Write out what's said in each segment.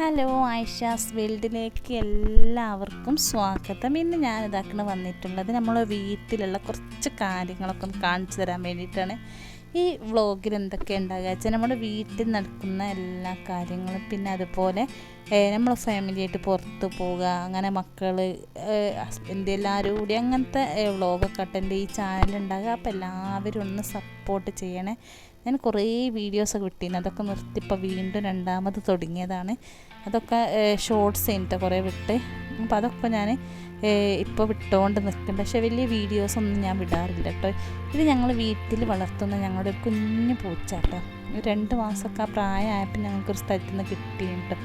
Hello Aisha's വേൾഡിലേക്ക് എല്ലാവർക്കും സ്വാഗതം. ഇന്ന് ഞാൻ ഇതാക്കണ വന്നിട്ടുള്ളത്. നമ്മളെ വീട്ടിലുള്ള കുറച്ച് കാര്യങ്ങളൊക്കെ ഒന്ന് കാണിച്ചു തരാൻ വേണ്ടിയിട്ടാണ് ഈ വ്ളോഗിൽ എന്തൊക്കെ ഉണ്ടാകുക. വെച്ചാൽ നമ്മുടെ വീട്ടിൽ നടക്കുന്ന എല്ലാ കാര്യങ്ങളും പിന്നെ അതുപോലെ നമ്മൾ ഫാമിലിയായിട്ട് പുറത്ത് പോവുക അങ്ങനെ മക്കൾ ഹസ്ബൻഡ് എല്ലാവരും കൂടി അങ്ങനത്തെ വ്ളോഗൊക്കെ എന്റെ ഈ ചാനലുണ്ടാകുക അപ്പോൾ എല്ലാവരും ഒന്ന് സപ്പോർട്ട് ചെയ്യണേ. ഞാൻ കുറേ വീഡിയോസൊക്കെ വിട്ടിരുന്നു അതൊക്കെ നിർത്തി ഇപ്പോൾ വീണ്ടും രണ്ടാമത് തുടങ്ങിയതാണ്. അതൊക്കെ ഷോർട്സ് കഴിഞ്ഞിട്ട് കുറേ വിട്ട്. അപ്പോൾ അതൊക്കെ ഞാൻ ഇപ്പോൾ വിട്ടുകൊണ്ട് നിൽക്കുന്നുണ്ട് പക്ഷേ വലിയ വീഡിയോസൊന്നും ഞാൻ വിടാറില്ല കേട്ടോ. ഇത് ഞങ്ങൾ വീട്ടിൽ വളർത്തുന്ന ഞങ്ങളുടെ ഒരു കുഞ്ഞു പൂച്ച കേട്ടോ രണ്ട് മാസമൊക്കെ ആ പ്രായമായപ്പോൾ ഞങ്ങൾക്കൊരു സ്ഥലത്ത് നിന്ന് കിട്ടിയിട്ടുണ്ട്. കേട്ടോ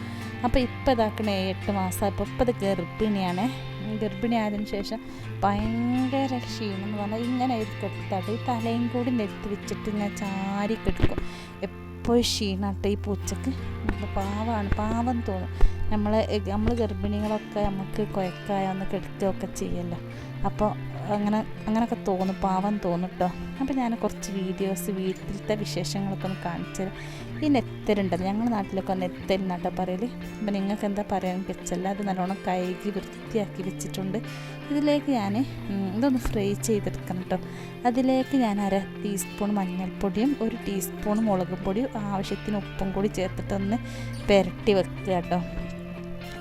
അപ്പോൾ ഇപ്പോൾ ഇതാക്കണേ എട്ട് മാസം ഇപ്പോൾ ഇപ്പോൾ ഇത് ഗർഭിണിയാണ്. ഗർഭിണി ആയതിനു ശേഷം ഭയങ്കര ക്ഷീണം എന്ന് പറഞ്ഞാൽ ഇങ്ങനെ കിടത്താട്ട് ഈ തലയും കൂടി നെറ്റ് വെച്ചിട്ട് ഇങ്ങനെ ചാരി കിടക്കും. എപ്പോഴും ക്ഷീണാട്ടെ ഈ പൂച്ചക്ക്. പാവമാണ് പാവം തോന്നും. നമ്മളെ നമ്മൾ ഗർഭിണികളൊക്കെ നമുക്ക് കുഴക്കായ ഒന്ന് കിടക്കുകയൊക്കെ ചെയ്യല്ലോ. അപ്പോൾ അങ്ങനെ അങ്ങനെയൊക്കെ തോന്നും പാവം തോന്നും കേട്ടോ അപ്പോൾ ഞാൻ കുറച്ച് വീഡിയോസ് വീട്ടിലത്തെ വിശേഷങ്ങളൊക്കെ ഒന്ന് കാണിച്ചു തരാം. ഈ നെത്തലുണ്ടല്ലോ ഞങ്ങളുടെ നാട്ടിലൊക്കെ നെത്തൽ നട്ടോ പറയൽ അപ്പം നിങ്ങൾക്ക് എന്താ പറയാൻ വെച്ചല്ല അത് നല്ലോണം കഴുകി വൃത്തിയാക്കി വെച്ചിട്ടുണ്ട്. ഇതിലേക്ക് ഞാൻ ഇതൊന്ന് ഫ്രൈ ചെയ്തെടുക്കണം കേട്ടോ അതിലേക്ക് ഞാൻ അര ടീസ്പൂൺ മഞ്ഞൾപ്പൊടിയും ഒരു ടീസ്പൂൺ മുളക് പൊടിയും ആവശ്യത്തിന് ഉപ്പും കൂടി ചേർത്തിട്ടൊന്ന് പുരട്ടി വെക്കുക കേട്ടോ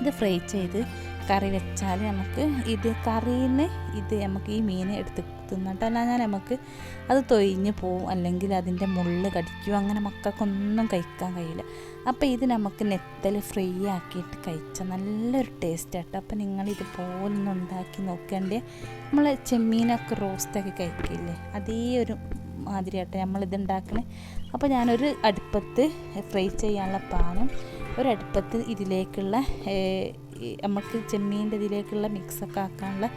ഇത് ഫ്രൈ ചെയ്ത് കറി വെച്ചാൽ നമുക്ക് ഇത് കറിയിൽ ഇത് നമുക്ക് ഈ മീൻ എടുത്ത് തിന്നിട്ട് ഞാൻ നമുക്ക് അത് തൊയിഞ്ഞ് പോവും. അല്ലെങ്കിൽ അതിന്റെ മുള്ള് കടിക്കും. അങ്ങനെ മക്കൾക്കൊന്നും കഴിക്കാൻ കഴിയില്ല. അപ്പോൾ ഇത് നമുക്ക് നെത്തൽ ഫ്രൈ ആക്കിയിട്ട് കഴിച്ചാൽ നല്ലൊരു ടേസ്റ്റ് ആട്ടോ. അപ്പോൾ നിങ്ങൾ ഇതുപോലൊന്ന് ഉണ്ടാക്കി നോക്കേണ്ടേ. നമ്മൾ ചെമ്മീനൊക്കെ റോസ്റ്റൊക്കെ കഴിക്കില്ലേ? അതേ ഒരു മാതിരിയാട്ടെ നമ്മളിത് ഉണ്ടാക്കണേ. അപ്പോൾ ഞാനൊരു അടുപ്പത്ത് ഫ്രൈ ചെയ്യാനുള്ള പാനും ഒരടുപ്പത്ത് ഇതിലേക്കുള്ള നമുക്ക് ചെമ്മീന്റെ ഇതിലേക്കുള്ള മിക്സൊക്കെ ആക്കാനുള്ള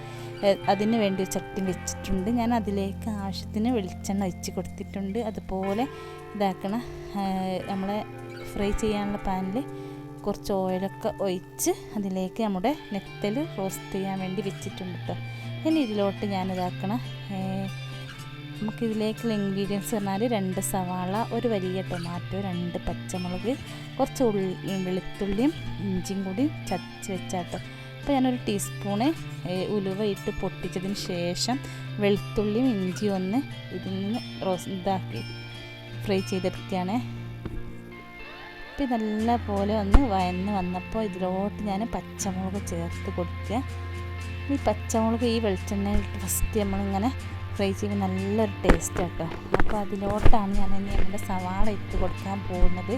അതിന് വേണ്ടി ഒരു ചട്ടി വെച്ചിട്ടുണ്ട്. ഞാൻ അതിലേക്ക് ആവശ്യത്തിന് വെളിച്ചെണ്ണ ഒഴിച്ച് കൊടുത്തിട്ടുണ്ട്. അതുപോലെ ഇതാക്കണ നമ്മളെ ഫ്രൈ ചെയ്യാനുള്ള പാനിൽ കുറച്ച് ഓയിലൊക്കെ ഒഴിച്ച് അതിലേക്ക് നമ്മുടെ നെത്തൽ റോസ്റ്റ് ചെയ്യാൻ വേണ്ടി വെച്ചിട്ടുണ്ട് കേട്ടോ ഇനി ഇതിലോട്ട് ഞാൻ ഇതാക്കണ നമുക്കിതിലേക്കുള്ള ഇൻഗ്രീഡിയൻസ് പറഞ്ഞാൽ രണ്ട് സവാള ഒരു വലിയ ടൊമാറ്റോ രണ്ട് പച്ചമുളക് കുറച്ച് ഉള്ളി വെളുത്തുള്ളിയും ഇഞ്ചിയും കൂടി ചതച്ച് വെച്ചാട്ടോ. അപ്പോൾ ഞാനൊരു ടീസ്പൂണ് ഉലുവ ഇട്ട് പൊട്ടിച്ചതിന് ശേഷം വെളുത്തുള്ളിയും ഇഞ്ചിയും ഒന്ന് ഇതിൽ നിന്ന് റോസ് ഇതാക്കി ഫ്രൈ ചെയ്തെടുക്കുകയാണ്. ഇപ്പം നല്ല പോലെ ഒന്ന് വയന്ന് വന്നപ്പോൾ ഇതിലോട്ട് ഞാൻ പച്ചമുളക് ചേർത്ത് കൊടുക്കുക. ഈ പച്ചമുളക് ഈ വെളിച്ചെണ്ണയിൽ ഫസ്റ്റ് നമ്മളിങ്ങനെ ഫ്രൈ ചെയ്യുമ്പോൾ നല്ലൊരു ടേസ്റ്റ് കേട്ടോ അപ്പോൾ അതിലോട്ടാണ് ഞാൻ ഇനി നമ്മുടെ സവാള ഇട്ട് കൊടുക്കാൻ പോകുന്നത്.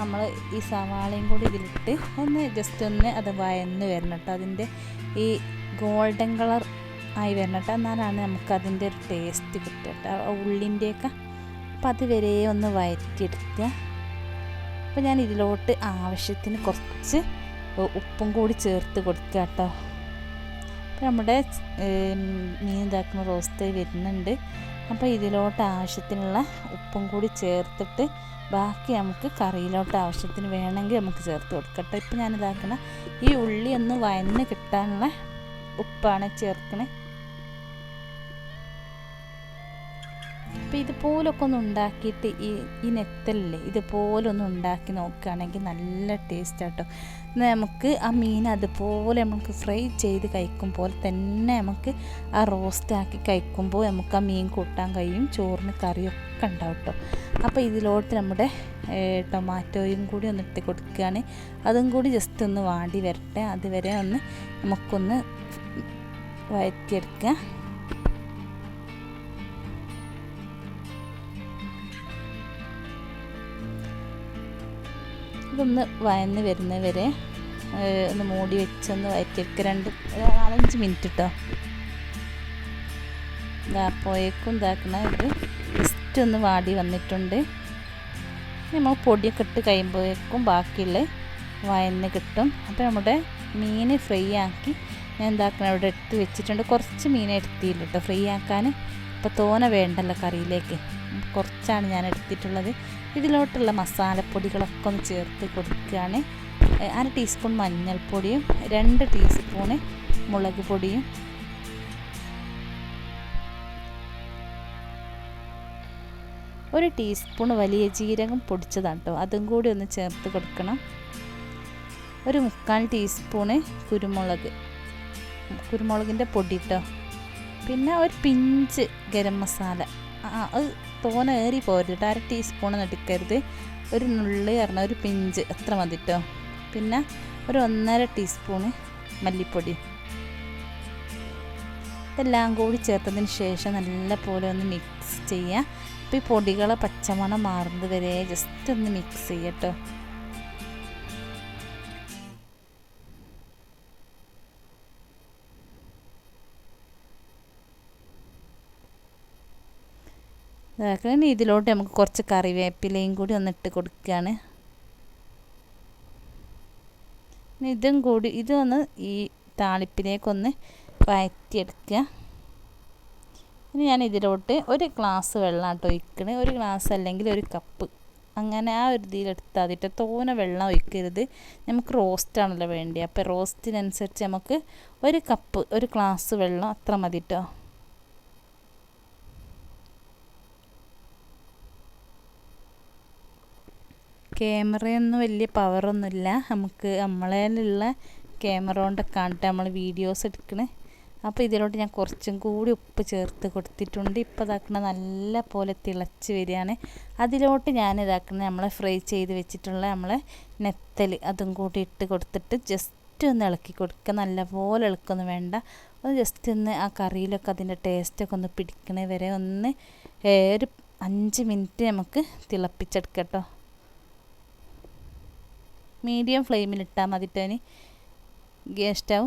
നമ്മൾ ഈ സവാളയും കൂടി ഇതിലിട്ട് ഒന്ന് ജസ്റ്റ് ഒന്ന് അത് വയന്ന് വരണം കേട്ടോ അതിന്റെ ഈ ഗോൾഡൻ കളർ ആയി വരണം കേട്ടോ എന്നാലാണ് നമുക്ക് അതിന്റെ ഒരു ടേസ്റ്റ് കിട്ടുക കേട്ടോ ഉള്ളിന്റെയൊക്കെ അപ്പം അതുവരെ ഒന്ന് വയറ്റിയെടുക്കുക. അപ്പോൾ ഞാൻ ഇതിലോട്ട് ആവശ്യത്തിന് കുറച്ച് ഉപ്പും കൂടി ചേർത്ത് കൊടുക്കുക കേട്ടോ അപ്പോൾ നമ്മുടെ മീൻ ഇതാക്കുന്ന റോസ്റ്റ് വരുന്നുണ്ട്. അപ്പോൾ ഇതിലോട്ട് ആവശ്യത്തിനുള്ള ഉപ്പും കൂടി ചേർത്തിട്ട് ബാക്കി നമുക്ക് കറിയിലോട്ട് ആവശ്യത്തിന് വേണമെങ്കിൽ നമുക്ക് ചേർത്ത് കൊടുക്കട്ടെ. ഇപ്പം ഞാൻ ഇതാക്കണ ഈ ഉള്ളി ഒന്ന് വയന്ന് കിട്ടാനുള്ള ഉപ്പാണ് ചേർക്കണേ. അപ്പോൾ ഇതുപോലൊക്കെ ഒന്ന് ഉണ്ടാക്കിയിട്ട് ഈ ഈ നെത്തലില്ലേ ഇതുപോലെ ഒന്ന് ഉണ്ടാക്കി നോക്കുകയാണെങ്കിൽ നല്ല ടേസ്റ്റ് ആട്ടോ. നമുക്ക് ആ മീൻ അതുപോലെ നമുക്ക് ഫ്രൈ ചെയ്ത് കഴിക്കുമ്പോൾ തന്നെ നമുക്ക് ആ റോസ്റ്റ് ആക്കി കഴിക്കുമ്പോൾ നമുക്ക് ആ മീൻ കൂട്ടാൻ കഴിയും ചോറിന് കറിയൊക്കെ ഉണ്ടാവും കേട്ടോ അപ്പോൾ ഇതിലോട്ട് നമ്മുടെ ടൊമാറ്റോയും കൂടി ഒന്ന് ഇട്ട് കൊടുക്കുകയാണ്. അതും കൂടി ജസ്റ്റ് ഒന്ന് വാടി വരട്ടെ. അതുവരെ ഒന്ന് നമുക്കൊന്ന് വഴറ്റിയെടുക്കുക ഇതൊന്ന് വയന്ന് വരുന്നവരെ ഒന്ന് മൂടി വെച്ചൊന്ന് വയറ്റിയെടുക്കുക രണ്ട് നാലഞ്ച് മിനിറ്റ് കേട്ടോ ഇതാപ്പോയേക്കും ഇതാക്കണ ഇത്. ജസ്റ്റ് ഒന്ന് വാടി വന്നിട്ടുണ്ട്. നമ്മൾ പൊടിയൊക്കെ ഇട്ട് കഴിയുമ്പോഴേക്കും ബാക്കിയുള്ള വയന്ന് കിട്ടും. അപ്പോൾ നമ്മുടെ മീൻ ഫ്രൈ ആക്കി ഞാൻ എന്താക്കണം ഇവിടെ എടുത്ത് വെച്ചിട്ടുണ്ട്. കുറച്ച് മീൻ എടുത്തില്ല കേട്ടോ ഫ്രൈ ആക്കാൻ. ഇപ്പോൾ തോന വേണ്ടല്ലോ കറിയിലേക്ക്. കുറച്ചാണ് ഞാൻ എടുത്തിട്ടുള്ളത്. ഇതിലോട്ടുള്ള മസാലപ്പൊടികളൊക്കെ ഒന്ന് ചേർത്ത് കൊടുക്കുകയാണ്. അര ടീസ്പൂൺ മഞ്ഞൾപ്പൊടിയും രണ്ട് ടീസ്പൂണ് മുളക് പൊടിയും. ഒരു ടീസ്പൂൺ വലിയ ജീരകം പൊടിച്ചതാണ് കേട്ടോ. അതും കൂടി ഒന്ന് ചേർത്ത് കൊടുക്കണം. ഒരു മുക്കാൽ ടീസ്പൂണ് കുരുമുളക്. കുരുമുളകിന്റെ പൊടി കേട്ടോ. പിന്നെ ഒരു പിഞ്ച് ഗരം മസാല. ആ തോന ഏറി പോരുത് അര ടീസ്പൂൺ എടുക്കരുത്. ഒരു നുള്ളി പറഞ്ഞ ഒരു പിഞ്ച് അത്ര മതി കേട്ടോ പിന്നെ ഒരു ഒന്നര ടീസ്പൂണ് മല്ലിപ്പൊടി. ഇതെല്ലാം കൂടി ചേർത്തതിന് ശേഷം നല്ലപോലെ ഒന്ന് മിക്സ് ചെയ്യുക അപ്പോൾ ഈ പൊടികളെ പച്ചമണം മാറുന്നത് വരെ ജസ്റ്റ് ഒന്ന് മിക്സ് ചെയ്യട്ടോ ഇതാക്കണം ഇതിലോട്ട് നമുക്ക് കുറച്ച് കറിവേപ്പിലയും കൂടി ഒന്ന് ഇട്ട് കൊടുക്കുകയാണ്. ഇതും കൂടി ഇതൊന്ന് ഈ താളിപ്പിലേക്കൊന്ന് വഴറ്റിയെടുക്കുക. ഇനി ഞാൻ ഇതിലോട്ട് ഒരു ഗ്ലാസ് വെള്ളം കേട്ടോ ഒഴിക്കണേ. ഒരു ഗ്ലാസ് അല്ലെങ്കിൽ ഒരു കപ്പ്. അങ്ങനെ ആ ഒരു ഇതിലെടുത്താൽ മതിട്ട് തോന വെള്ളം ഒഴിക്കരുത്. നമുക്ക് റോസ്റ്റാണല്ലോ വേണ്ടി. അപ്പോൾ റോസ്റ്റിനനുസരിച്ച് നമുക്ക് ഒരു കപ്പ് ഒരു ഗ്ലാസ് വെള്ളം അത്ര മതി കേട്ടോ ക്യാമറയൊന്നും വലിയ പവറൊന്നുമില്ല നമുക്ക് നമ്മളേലുള്ള ക്യാമറ കൊണ്ടൊക്കെ കണ്ടിട്ട് നമ്മൾ വീഡിയോസ് എടുക്കണേ. അപ്പോൾ ഇതിലോട്ട് ഞാൻ കുറച്ചും കൂടി ഉപ്പ് ചേർത്ത് കൊടുത്തിട്ടുണ്ട്. ഇപ്പോൾ ഇതാക്കണ നല്ല പോലെ തിളച്ച് വരികയാണ്. അതിലോട്ട് ഞാൻ ഇതാക്കണ നമ്മളെ ഫ്രൈ ചെയ്ത് വെച്ചിട്ടുള്ള നമ്മളെ നെത്തൽ അതും കൂടി ഇട്ട് കൊടുത്തിട്ട് ജസ്റ്റ് ഒന്ന് ഇളക്കി കൊടുക്കുക നല്ലപോലെ ഇളക്കൊന്നും വേണ്ട. ഒന്ന് ജസ്റ്റ് ഒന്ന് ആ കറിയിലൊക്കെ അതിന്റെ ടേസ്റ്റൊക്കെ ഒന്ന് പിടിക്കണേ വരെ ഒന്ന് ഒരു അഞ്ച് മിനിറ്റ് നമുക്ക് തിളപ്പിച്ചെടുക്കട്ടോ മീഡിയം ഫ്ലെയിമിൽ ഇട്ടാൽ മതിട്ടതിന് ഗ്യാസ് സ്റ്റൗ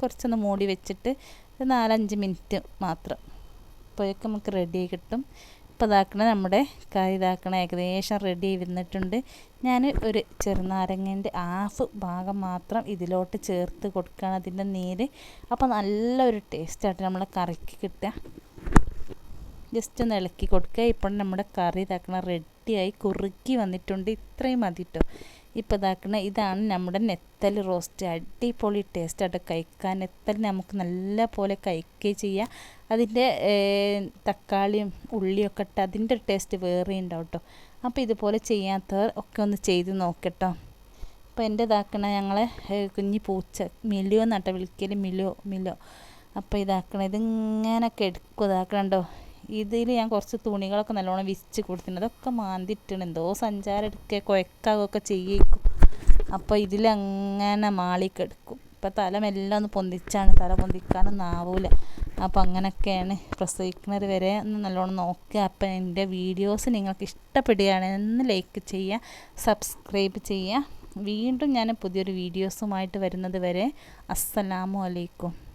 കുറച്ചൊന്ന് മൂടി വെച്ചിട്ട് ഒരു നാലഞ്ച് മിനിറ്റ് മാത്രം. അപ്പോഴേക്കും നമുക്ക് റെഡി കിട്ടും. ഇപ്പോൾ ഇതാക്കണ നമ്മുടെ കറി ഇതാക്കണ ഏകദേശം റെഡി വന്നിട്ടുണ്ട് ഞാൻ ഒരു ചെറുനാരങ്ങേന്റെ ഹാഫ് ഭാഗം മാത്രം ഇതിലോട്ട് ചേർത്ത് കൊടുക്കുകയാണ് അതിന്റെ നീര്. അപ്പോൾ നല്ലൊരു ടേസ്റ്റായിട്ട് നമ്മളെ കറിക്ക് കിട്ടുക. ജസ്റ്റ് ഒന്ന് ഇളക്കി കൊടുക്കുക. ഇപ്പോൾ നമ്മുടെ കറി ഇതാക്കണ റെഡിയായി കുറുക്കി വന്നിട്ടുണ്ട്. ഇത്രയും മതി കേട്ടോ ഇപ്പോൾ ഇതാക്കണ ഇതാണ് നമ്മുടെ നെത്തൽ റോസ്റ്റ്. അടിപൊളി ടേസ്റ്റായിട്ട് കഴിക്കാൻ നെത്തൽ നമുക്ക് നല്ല പോലെ കഴിക്കുകയും ചെയ്യാം. അതിന്റെ തക്കാളിയും ഉള്ളിയൊക്കെ ഇട്ട് അതിന്റെ ടേസ്റ്റ് വേറെ ഉണ്ടാവും കേട്ടോ അപ്പോൾ ഇതുപോലെ ചെയ്യാത്തവർ ഒക്കെ ഒന്ന് ചെയ്ത് നോക്കട്ടോ. അപ്പോൾ എന്റെ ഇതാക്കണ ഞങ്ങളെ കുഞ്ഞി പൂച്ച മിലിയോ എന്നാട്ടോ വിളിക്കൽ മിലോ മിലോ. അപ്പോൾ ഇതാക്കണം ഇതിങ്ങനെയൊക്കെ എടുക്കും ഇതാക്കണുണ്ടോ? ഇതിൽ ഞാൻ കുറച്ച് തുണികളൊക്കെ നല്ലോണം വിരിച്ച് കൊടുത്തിട്ടുണ്ട്. അതൊക്കെ മാന്തിയിട്ടാണ് എന്തോ സഞ്ചാരം എടുക്കുക കുഴക്കാകുകയൊക്കെ ചെയ്യിക്കും. അപ്പോൾ ഇതിലങ്ങനെ മാളിക്കെടുക്കും. ഇപ്പം തലമെല്ലാം മെല്ലെ ഒന്ന് പൊന്തിച്ചാണ്. തല പൊന്തിക്കാനൊന്നും ആവൂല. അപ്പോൾ അങ്ങനെയൊക്കെയാണ് പ്രസവിക്കുന്നത് വരെ ഒന്ന് നല്ലോണം നോക്കുക. അപ്പം എന്റെ വീഡിയോസ് നിങ്ങൾക്ക് ഇഷ്ടപ്പെടുകയാണെന്ന് ലൈക്ക് ചെയ്യുക സബ്സ്ക്രൈബ് ചെയ്യുക. വീണ്ടും ഞാൻ പുതിയൊരു വീഡിയോസുമായിട്ട് വരുന്നത് വരെ അസ്സലാമു അലൈക്കും.